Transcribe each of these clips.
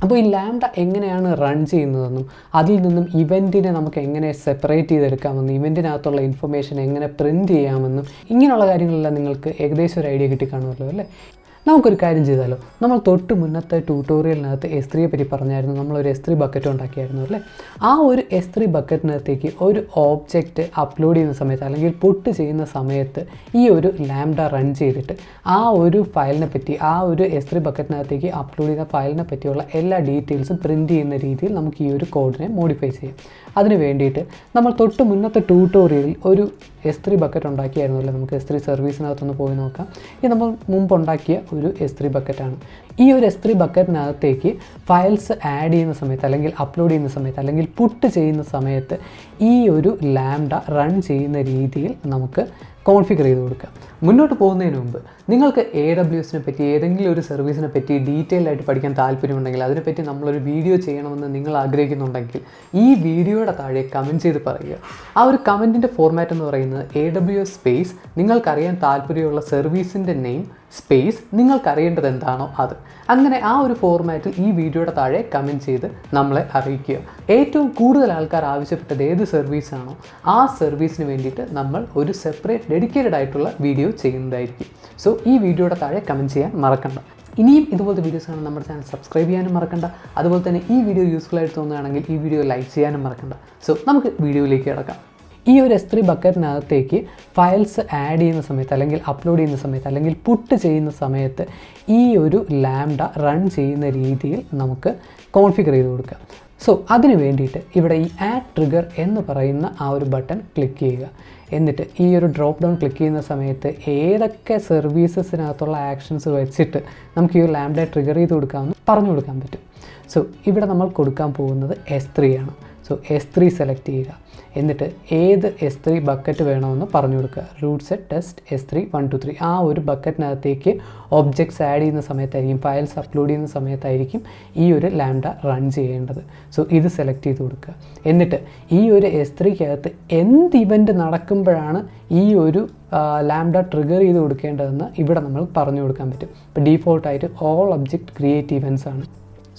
അപ്പോൾ ഈ ലാംഡ എങ്ങനെയാണ് റൺ ചെയ്യുന്നതെന്നും അതിൽ നിന്നും ഇവന്റിനെ നമുക്ക് എങ്ങനെ സെപ്പറേറ്റ് ചെയ്തെടുക്കാമെന്നും ഇവന്റിനകത്തുള്ള ഇൻഫർമേഷൻ എങ്ങനെ പ്രിന്റ് ചെയ്യാമെന്നും ഇങ്ങനെയുള്ള കാര്യങ്ങളെല്ലാം നിങ്ങൾക്ക് ഏകദേശം ഒരു ഐഡിയ കിട്ടിക്കാണുമല്ലോ അല്ലേ? നമുക്കൊരു കാര്യം ചെയ്താലോ? നമ്മൾ തൊട്ട് മുന്നത്തെ ട്യൂട്ടോറിയലിനകത്ത് എസ് ത്രീയെ പറ്റി പറഞ്ഞായിരുന്നു. നമ്മളൊരു എസ് ത്രീ ബക്കറ്റ് ഉണ്ടാക്കിയായിരുന്നു അല്ലേ? ആ ഒരു എസ് ത്രീ ബക്കറ്റിനകത്തേക്ക് ഒരു ഓബ്ജക്റ്റ് അപ്ലോഡ് ചെയ്യുന്ന സമയത്ത് അല്ലെങ്കിൽ പുട്ട് ചെയ്യുന്ന സമയത്ത് ഈ ഒരു ലാംഡ റൺ ചെയ്തിട്ട് ആ ഒരു ഫയലിനെ പറ്റി ആ ഒരു എസ് ത്രീ ബക്കറ്റിനകത്തേക്ക് അപ്ലോഡ് ചെയ്യുന്ന ഫയലിനെ പറ്റിയുള്ള എല്ലാ ഡീറ്റെയിൽസും പ്രിന്റ് ചെയ്യുന്ന രീതിയിൽ നമുക്ക് ഈ ഒരു കോഡിനെ മോഡിഫൈ ചെയ്യാം. അതിന് വേണ്ടിയിട്ട് നമ്മൾ തൊട്ട് മുന്നത്തെ ട്യൂട്ടോറിയലിൽ ഒരു എസ് ത്രീ ബക്കറ്റ് ഉണ്ടാക്കിയായിരുന്നു അല്ലേ നമുക്ക് എസ് ത്രീ സർവീസിനകത്തൊന്ന് പോയി നോക്കാം. ഇത് നമ്മൾ മുമ്പ് ഉണ്ടാക്കിയ ഒരു എസ് ത്രീ ബക്കറ്റാണ് ഈ ഒരു എസ് ത്രീ ബക്കറ്റിനകത്തേക്ക് ഫയൽസ് ആഡ് ചെയ്യുന്ന സമയത്ത് അല്ലെങ്കിൽ അപ്ലോഡ് ചെയ്യുന്ന സമയത്ത് അല്ലെങ്കിൽ പുട്ട് ചെയ്യുന്ന സമയത്ത് ഈ ഒരു ലാംഡ റൺ ചെയ്യുന്ന രീതിയിൽ നമുക്ക് കോൺഫിഗർ ചെയ്ത് കൊടുക്കുക. മുന്നോട്ട് പോകുന്നതിന് മുമ്പ് നിങ്ങൾക്ക് എ ഡബ്ല്യു എസിനെ പറ്റി ഏതെങ്കിലും ഒരു സർവീസിനെ പറ്റി ഡീറ്റെയിൽ ആയിട്ട് പഠിക്കാൻ താല്പര്യമുണ്ടെങ്കിൽ അതിനെപ്പറ്റി നമ്മളൊരു വീഡിയോ ചെയ്യണമെന്ന് നിങ്ങൾ ആഗ്രഹിക്കുന്നുണ്ടെങ്കിൽ ഈ വീഡിയോയുടെ താഴെ കമന്റ് ചെയ്ത് പറയുക. ആ ഒരു കമന്റിന്റെ ഫോർമാറ്റ് എന്ന് പറയുന്നത് എ ഡബ്ല്യു എസ് സ്പേസ് നിങ്ങൾക്കറിയാൻ താല്പര്യമുള്ള സർവീസിന്റെ നെയിം സ്പേസ് നിങ്ങൾക്കറിയേണ്ടത് എന്താണോ അത്. അങ്ങനെ ആ ഒരു ഫോർമാറ്റിൽ ഈ വീഡിയോയുടെ താഴെ കമന്റ് ചെയ്ത് നമ്മളെ അറിയിക്കുക. ഏറ്റവും കൂടുതൽ ആൾക്കാർ ആവശ്യപ്പെട്ടത് ഏത് സർവീസാണോ ആ സർവീസിന് വേണ്ടിയിട്ട് നമ്മൾ ഒരു സെപ്പറേറ്റ് ഡെഡിക്കേറ്റഡ് ആയിട്ടുള്ള വീഡിയോ ചെയ്യുന്നതായിരിക്കും. സോ ഈ വീഡിയോയുടെ താഴെ കമന്റ് ചെയ്യാൻ മറക്കണ്ട. ഇനിയും ഇതുപോലത്തെ വീഡിയോസ് കാണാൻ നമ്മുടെ ചാനൽ സബ്സ്ക്രൈബ് ചെയ്യാനും മറക്കണ്ട. അതുപോലെ തന്നെ ഈ വീഡിയോ യൂസ്ഫുൾ ആയിട്ട് തോന്നുകയാണെങ്കിൽ ഈ വീഡിയോ ലൈക്ക് ചെയ്യാനും മറക്കണ്ട. സോ നമുക്ക് വീഡിയോയിലേക്ക് കിടക്കാം. ഈ ഒരു എസ് ത്രീ ബക്കറ്റിനകത്തേക്ക് ഫയൽസ് ആഡ് ചെയ്യുന്ന സമയത്ത് അല്ലെങ്കിൽ അപ്ലോഡ് ചെയ്യുന്ന സമയത്ത് അല്ലെങ്കിൽ പുട്ട് ചെയ്യുന്ന സമയത്ത് ഈ ഒരു ലാംഡ റൺ ചെയ്യുന്ന രീതിയിൽ നമുക്ക് കോൺഫിഗർ ചെയ്ത് കൊടുക്കാം സോ അതിന് വേണ്ടിയിട്ട് ഇവിടെ ഈ ആഡ് ട്രിഗർ എന്ന് പറയുന്ന ആ ഒരു ബട്ടൺ ക്ലിക്ക് ചെയ്യുക. എന്നിട്ട് ഈ ഒരു ഡ്രോപ്പ് ഡൗൺ ക്ലിക്ക് ചെയ്യുന്ന സമയത്ത് ഏതൊക്കെ സർവീസസിനകത്തുള്ള ആക്ഷൻസ് വെച്ചിട്ട് നമുക്ക് ഈ ഒരു ലാംഡ ട്രിഗർ ചെയ്ത് കൊടുക്കാമെന്ന് പറഞ്ഞു കൊടുക്കാൻ പറ്റും. സോ ഇവിടെ നമ്മൾ കൊടുക്കാൻ പോകുന്നത് എസ് ത്രീ ആണ്. സോ എസ് ത്രീ സെലക്ട് ചെയ്യുക. എന്നിട്ട് ഏത് എസ് ത്രീ ബക്കറ്റ് വേണമെന്ന് പറഞ്ഞു കൊടുക്കുക. Root set test S three one two three ആ ഒരു ബക്കറ്റിനകത്തേക്ക് ഒബ്ജക്ട്സ് ആഡ് ചെയ്യുന്ന സമയത്തായിരിക്കും ഫയൽസ് അപ്ലോഡ് ചെയ്യുന്ന സമയത്തായിരിക്കും ഈ ഒരു ലാംഡ റൺ ചെയ്യേണ്ടത്. സോ ഇത് സെലക്ട് ചെയ്ത് കൊടുക്കുക. എന്നിട്ട് ഈ ഒരു എസ് ത്രീക്കകത്ത് എന്ത് ഇവന്റ് നടക്കുമ്പോഴാണ് ഈ ഒരു ലാംഡ ട്രിഗർ ചെയ്ത് കൊടുക്കേണ്ടതെന്ന് ഇവിടെ നമ്മൾ പറഞ്ഞു കൊടുക്കാൻ പറ്റും. ഇപ്പോൾ ഡീഫോൾട്ടായിട്ട് ഓൾ ഒബ്ജക്റ്റ് ക്രിയേറ്റ് ഇവൻസ് ആണ്.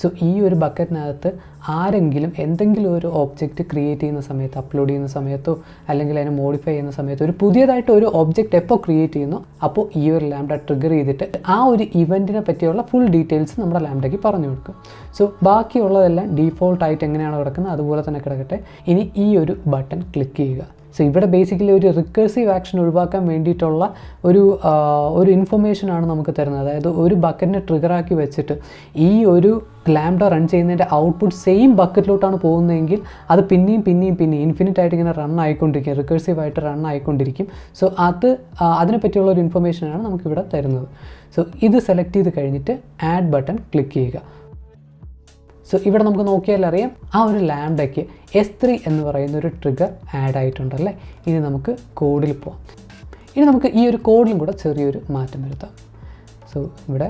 സോ ഈ ഒരു ബക്കറ്റിനകത്ത് ആരെങ്കിലും എന്തെങ്കിലും ഒരു ഒബ്ജക്റ്റ് ക്രിയേറ്റ് ചെയ്യുന്ന സമയത്ത് അപ്ലോഡ് ചെയ്യുന്ന സമയത്തോ അല്ലെങ്കിൽ അതിനെ മോഡിഫൈ ചെയ്യുന്ന സമയത്തോ ഒരു പുതിയതായിട്ട് ഒരു ഒബ്ജക്റ്റ് എപ്പോൾ ക്രിയേറ്റ് ചെയ്യുന്നു അപ്പോൾ ഈ ഒരു ലാംഡ ട്രിഗർ ചെയ്തിട്ട് ആ ഒരു ഇവന്റിനെ പറ്റിയുള്ള ഫുൾ ഡീറ്റെയിൽസ് നമ്മുടെ ലാംഡയ്ക്ക് പറഞ്ഞു കൊടുക്കും. സോ ബാക്കിയുള്ളതെല്ലാം ഡീഫോൾട്ടായിട്ട് എങ്ങനെയാണ് കിടക്കുന്നത് അതുപോലെ തന്നെ കിടക്കട്ടെ. ഇനി ഈ ഒരു ബട്ടൺ ക്ലിക്ക് ചെയ്യുക. സോ ഇവിടെ ബേസിക്കലി ഒരു റിക്കേഴ്സീവ് ആക്ഷൻ ഒഴിവാക്കാൻ വേണ്ടിയിട്ടുള്ള ഒരു ഒരു ഒരു ഇൻഫർമേഷനാണ് നമുക്ക് തരുന്നത്. അതായത് ഒരു ബക്കറ്റിനെ ട്രിഗറാക്കി വെച്ചിട്ട് ഈ ഒരു ലാംഡ റൺ ചെയ്യുന്നതിന്റെ ഔട്ട്പുട്ട് സെയിം ബക്കറ്റിലോട്ടാണ് പോകുന്നതെങ്കിൽ അത് പിന്നെയും പിന്നെയും പിന്നെയും ഇൻഫിനിറ്റ് ആയിട്ട് ഇങ്ങനെ റൺ ആയിക്കൊണ്ടിരിക്കും. റിക്കേഴ്സീവ് ആയിട്ട് റൺ ആയിക്കൊണ്ടിരിക്കും. സോ അത് അതിനെപ്പറ്റിയുള്ള ഒരു ഇൻഫർമേഷനാണ് നമുക്കിവിടെ തരുന്നത്. സോ ഇത് സെലക്ട് ചെയ്ത് കഴിഞ്ഞിട്ട് ആഡ് ബട്ടൺ ക്ലിക്ക് ചെയ്യുക. സോ ഇവിടെ നമുക്ക് നോക്കിയാൽ അറിയാം ആ ഒരു ലാംഡയ്ക്ക് എസ് ത്രീ എന്ന് പറയുന്ന ഒരു ട്രിഗർ ആഡ് ആയിട്ടുണ്ടല്ലേ? ഇനി നമുക്ക് കോഡിൽ പോവാം. ഇനി നമുക്ക് ഈ ഒരു കോഡിലും കൂടെ ചെറിയൊരു മാറ്റം വരുത്താം. സോ ഇവിടെ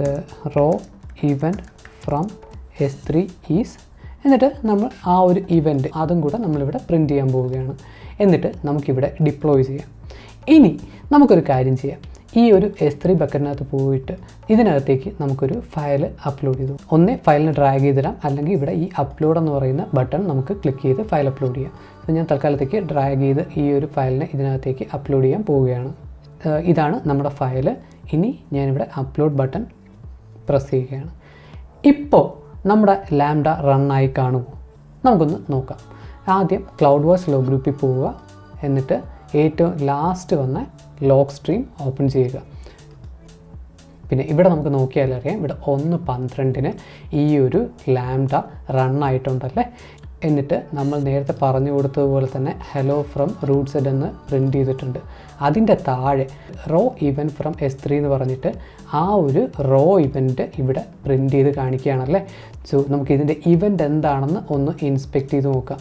the raw event from S three is എന്നിട്ട് നമ്മൾ ആ ഒരു ഇവന്റ് അതും കൂടെ നമ്മളിവിടെ പ്രിന്റ് ചെയ്യാൻ പോവുകയാണ്. എന്നിട്ട് നമുക്കിവിടെ ഡിപ്ലോയ് ചെയ്യാം. ഇനി നമുക്കൊരു കാര്യം ചെയ്യാം. ഈ ഒരു എസ് ത്രീ ബക്കറ്റിനകത്ത് പോയിട്ട് ഇതിനകത്തേക്ക് നമുക്കൊരു ഫയൽ അപ്ലോഡ് ചെയ്തു. ഒന്ന് ഫയലിന് ഡ്രാഗ് ചെയ്തിടാം. അല്ലെങ്കിൽ ഇവിടെ ഈ അപ്ലോഡ് എന്ന് പറയുന്ന ബട്ടൺ നമുക്ക് ക്ലിക്ക് ചെയ്ത് ഫയൽ അപ്ലോഡ് ചെയ്യാം. അപ്പോൾ ഞാൻ തൽക്കാലത്തേക്ക് ഡ്രാഗ് ചെയ്ത് ഈ ഒരു ഫയലിനെ ഇതിനകത്തേക്ക് അപ്ലോഡ് ചെയ്യാൻ പോവുകയാണ്. ഇതാണ് നമ്മുടെ ഫയൽ ഇനി ഞാനിവിടെ അപ്ലോഡ് ബട്ടൺ പ്രസ് ചെയ്യുകയാണ്. ഇപ്പോൾ നമ്മുടെ ലാംഡ റണ്ണായി കാണുമോ? നമുക്കൊന്ന് നോക്കാം. ആദ്യം ക്ലൗഡ് വാസ് ലോ ഗ്രൂപ്പിൽ പോവുക. എന്നിട്ട് ഏറ്റവും ലാസ്റ്റ് വന്ന ലോക്ക് സ്ട്രീം ഓപ്പൺ ചെയ്യുക. പിന്നെ ഇവിടെ നമുക്ക് നോക്കിയാൽ അറിയാം ഇവിടെ ഒന്ന് പന്ത്രണ്ടിന് ഈ ഒരു ലാംഡ റണ്ണായിട്ടുണ്ടല്ലേ എന്നിട്ട് നമ്മൾ നേരത്തെ പറഞ്ഞു കൊടുത്തതുപോലെ തന്നെ ഹലോ ഫ്രം റൂട്ട് സെഡ് എന്ന് പ്രിന്റ് ചെയ്തിട്ടുണ്ട്. അതിന്റെ താഴെ raw event from S three എന്ന് പറഞ്ഞിട്ട് ആ ഒരു റോ ഇവന്റ് ഇവിടെ പ്രിന്റ് ചെയ്ത് കാണിക്കുകയാണല്ലേ? സോ നമുക്ക് ഇതിന്റെ ഇവന്റ് എന്താണെന്ന് ഒന്ന് ഇൻസ്പെക്ട് ചെയ്ത് നോക്കാം.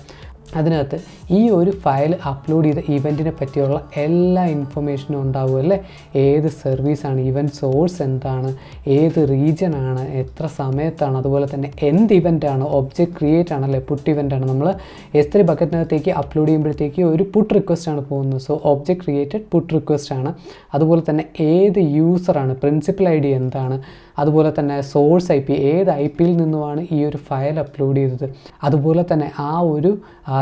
അതിനകത്ത് ഈ ഒരു ഫയൽ അപ്ലോഡ് ചെയ്ത ഇവന്റിനെ പറ്റിയുള്ള എല്ലാ ഇൻഫർമേഷനും ഉണ്ടാവും അല്ലേ? ഏത് സർവീസാണ് ഇവന്റ് സോഴ്സ് എന്താണ് ഏത് റീജിയനാണ് എത്ര സമയത്താണ് അതുപോലെ തന്നെ എന്ത് ഇവന്റാണ് ഒബ്ജക്റ്റ് ക്രിയേറ്റ് ആണല്ലേ പുട്ട് ഇവന്റ് ആണ്. നമ്മൾ എസ് ത്രീ ബക്കറ്റിനകത്തേക്ക് അപ്ലോഡ് ചെയ്യുമ്പോഴത്തേക്ക് ഒരു പുട്ട് റിക്വസ്റ്റ് ആണ് പോകുന്നത്. So object created put request ആണ്. അതുപോലെ തന്നെ ഏത് യൂസറാണ് പ്രിൻസിപ്പൽ ഐ ഡി എന്താണ് അതുപോലെ തന്നെ സോഴ്സ് ഐ പി ഏത് ഐ പിയിൽ നിന്നുമാണ് ഈ ഒരു ഫയൽ അപ്ലോഡ് ചെയ്തത്? അതുപോലെ തന്നെ ആ ഒരു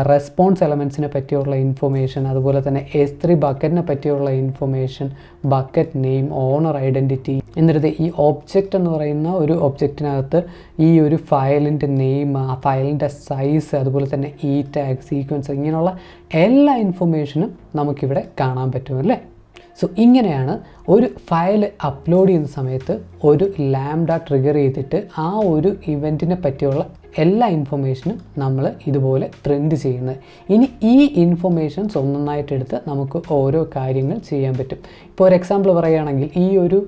റെസ്പോൺസ് എലമെൻസിനെ പറ്റിയുള്ള ഇൻഫർമേഷൻ അതുപോലെ തന്നെ എസ് ത്രീ ബക്കറ്റിനെ പറ്റിയുള്ള information bucket name owner identity എന്നിട്ട് ഈ ഒബ്ജക്റ്റ് എന്ന് പറയുന്ന ഒരു ഒബ്ജക്റ്റിനകത്ത് ഈ ഒരു ഫയലിന്റെ നെയിം ആ ഫയലിന്റെ സൈസ് അതുപോലെ തന്നെ ഈ ടാഗ് സീക്വൻസ് ഇങ്ങനെയുള്ള എല്ലാ ഇൻഫർമേഷനും നമുക്കിവിടെ കാണാൻ പറ്റും അല്ലേ? സോ ഇങ്ങനെയാണ് ഒരു ഫയൽ അപ്ലോഡ് ചെയ്യുന്ന സമയത്ത് ഒരു ലാംഡ ട്രിഗർ ചെയ്തിട്ട് ആ ഒരു ഇവന്റിനെ പറ്റിയുള്ള എല്ലാ ഇൻഫർമേഷനും നമ്മൾ ഇതുപോലെ ട്രെൻഡ് ചെയ്യുന്നത്. ഇനി ഈ ഇൻഫർമേഷൻസ് ഒന്നൊന്നായിട്ട് എടുത്ത് നമുക്ക് ഓരോ കാര്യങ്ങൾ ചെയ്യാൻ പറ്റും. ഇപ്പോൾ ഒരു എക്സാമ്പിൾ പറയുകയാണെങ്കിൽ ഈ ഒരു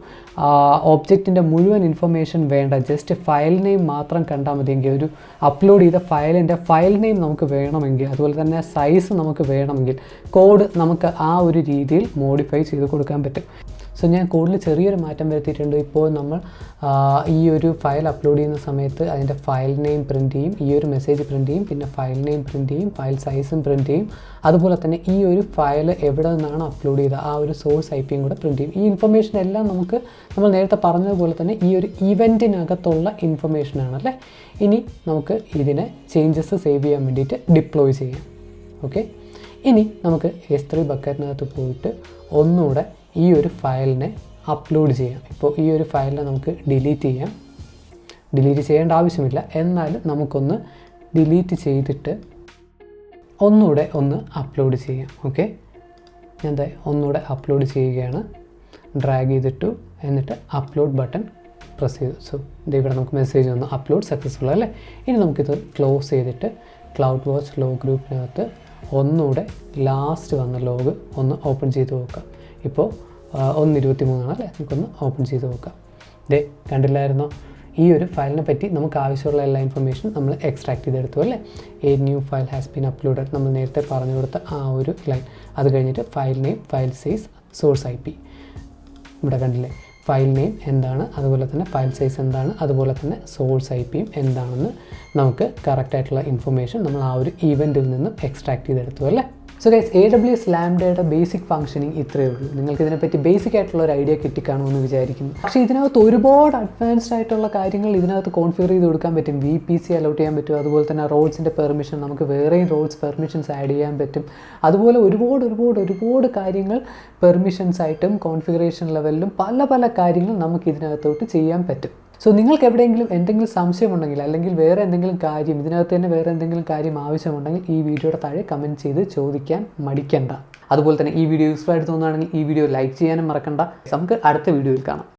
ഓബ്ജക്റ്റിന്റെ മുഴുവൻ ഇൻഫർമേഷൻ വേണ്ട. ജസ്റ്റ് ഫയൽ നെയിം മാത്രം കണ്ടാൽ മതിയെങ്കിൽ ഒരു അപ്ലോഡ് ചെയ്ത ഫയലിന്റെ ഫയൽ നെയിം നമുക്ക് വേണമെങ്കിൽ അതുപോലെ തന്നെ സൈസ് നമുക്ക് വേണമെങ്കിൽ കോഡ് നമുക്ക് ആ ഒരു രീതിയിൽ മോഡിഫൈ ചെയ്ത് കൊടുക്കാൻ പറ്റും. സോ ഞാൻ കൂടുതൽ ചെറിയൊരു മാറ്റം വരുത്തിയിട്ടുണ്ട്. ഇപ്പോൾ നമ്മൾ ഈ ഒരു ഫയൽ അപ്ലോഡ് ചെയ്യുന്ന സമയത്ത് അതിന്റെ ഫയൽ നെയിം പ്രിന്റ് ചെയ്യും ഈ ഒരു മെസ്സേജ് പ്രിന്റ് ചെയ്യും പിന്നെ ഫയൽ നെയിം പ്രിന്റ് ചെയ്യും ഫയൽ സൈസും പ്രിന്റ് ചെയ്യും. അതുപോലെ തന്നെ ഈ ഒരു ഫയൽ എവിടെ നിന്നാണ് അപ്ലോഡ് ചെയ്ത ആ ഒരു സോഴ്സ് ഐ പിയും കൂടെ പ്രിന്റ് ചെയ്യും. ഈ ഇൻഫർമേഷൻ എല്ലാം നമുക്ക് നമ്മൾ നേരത്തെ പറഞ്ഞതുപോലെ തന്നെ ഈ ഒരു ഇവന്റിനകത്തുള്ള ഇൻഫർമേഷനാണ് അല്ലേ? ഇനി നമുക്ക് ഇതിനെ ചേഞ്ചസ് സേവ് ചെയ്യാൻ വേണ്ടിയിട്ട് ഡിപ്ലോയ് ചെയ്യാം. ഓക്കെ ഇനി നമുക്ക് എസ് ത്രീ ബക്കറ്റിനകത്ത് പോയിട്ട് ഒന്നുകൂടെ ഈ ഒരു ഫയലിനെ അപ്ലോഡ് ചെയ്യാം. ഇപ്പോൾ ഈ ഒരു ഫയലിനെ നമുക്ക് ഡിലീറ്റ് ചെയ്യാം. ഡിലീറ്റ് ചെയ്യേണ്ട ആവശ്യമില്ല. എന്നാലും നമുക്കൊന്ന് ഡിലീറ്റ് ചെയ്തിട്ട് ഒന്നുകൂടെ ഒന്ന് അപ്ലോഡ് ചെയ്യാം. ഓക്കെ ഞാൻ ഒന്നുകൂടെ അപ്ലോഡ് ചെയ്യുകയാണ്. ഡ്രാഗ് ചെയ്തിട്ടു. എന്നിട്ട് അപ്ലോഡ് ബട്ടൺ പ്രസ് ചെയ്തു. സോ ഇവിടെ നമുക്ക് മെസ്സേജ് വന്നു. അപ്ലോഡ് സക്സസ്ഫുൾ അല്ലേ? ഇനി നമുക്കിത് ക്ലോസ് ചെയ്തിട്ട് ക്ലൗഡ് വാച്ച് ലോ ഗ്രൂപ്പിനകത്ത് ഒന്നുകൂടെ ലാസ്റ്റ് വന്ന ലോഗ് ഒന്ന് ഓപ്പൺ ചെയ്ത് നോക്കാം. ഇപ്പോൾ ഒന്ന് ഇരുപത്തി മൂന്നാണ് അല്ലേ? നമുക്കൊന്ന് ഓപ്പൺ ചെയ്ത് നോക്കാം. ദേ കണ്ടില്ലായിരുന്നോ? ഈ ഒരു ഫയലിനെ പറ്റി നമുക്ക് ആവശ്യമുള്ള എല്ലാ ഇൻഫർമേഷൻ നമ്മൾ എക്സ്ട്രാക്ട് ചെയ്തെടുത്തു അല്ലേ? A new file has been uploaded നമ്മൾ നേരത്തെ പറഞ്ഞു കൊടുത്ത ആ ഒരു ലൈൻ അത് കഴിഞ്ഞിട്ട് file name file size source I P ഇവിടെ കണ്ടില്ലേ? ഫയൽ നെയിം എന്താണ്? അതുപോലെ തന്നെ ഫയൽ സൈസ് എന്താണ്? അതുപോലെ തന്നെ സോഴ്സ് ഐ പിയും എന്താണെന്ന് നമുക്ക് കറക്റ്റായിട്ടുള്ള ഇൻഫർമേഷൻ നമ്മൾ ആ ഒരു ഈവന്റിൽ നിന്നും എക്സ്ട്രാക്ട് ചെയ്തെടുത്തു അല്ലേ? So guys A W S ലാംഡയുടെ ബേസിക് ഫംഗ്ഷനിങ് ഇത്രയേ ഉള്ളൂ. നിങ്ങൾക്ക് ഇതിനെപ്പറ്റി ബേസിക് ആയിട്ടുള്ള ഒരു ഐഡിയ കിട്ടിക്കാണുമെന്ന് വിചാരിക്കുന്നു. പക്ഷേ ഇതിനകത്ത് ഒരുപാട് അഡ്വാൻസ്ഡ് ആയിട്ടുള്ള കാര്യങ്ങൾ ഇതിനകത്ത് കോൺഫിഗർ ചെയ്ത് കൊടുക്കാൻ പറ്റും. വി പി സി അലോട്ട് ചെയ്യാൻ പറ്റും. അതുപോലെ തന്നെ റോഡ്സിന്റെ പെർമിഷൻ നമുക്ക് വേറെയും റോഡ്സ് പെർമിഷൻസ് ആഡ് ചെയ്യാൻ പറ്റും. അതുപോലെ ഒരുപാട് ഒരുപാട് ഒരുപാട് കാര്യങ്ങൾ പെർമിഷൻസ് ആയിട്ടും കോൺഫിഗറേഷൻ ലെവലിലും പല പല കാര്യങ്ങൾ നമുക്ക് ഇതിനകത്തോട്ട് ചെയ്യാൻ പറ്റും. സോ നിങ്ങൾക്ക് എവിടെയെങ്കിലും എന്തെങ്കിലും സംശയമുണ്ടെങ്കിൽ അല്ലെങ്കിൽ വേറെ എന്തെങ്കിലും കാര്യം ഇതിനകത്ത് തന്നെ വേറെ എന്തെങ്കിലും കാര്യം ആവശ്യമുണ്ടെങ്കിൽ ഈ വീഡിയോയുടെ താഴെ കമന്റ് ചെയ്ത് ചോദിക്കാൻ മടിക്കണ്ട. അതുപോലെ തന്നെ ഈ വീഡിയോ യൂസ്ഫുൾ ആയിട്ട് തോന്നുകയാണെങ്കിൽ ഈ വീഡിയോ ലൈക്ക് ചെയ്യാനും മറക്കണ്ട. നമുക്ക് അടുത്ത വീഡിയോയിൽ കാണാം.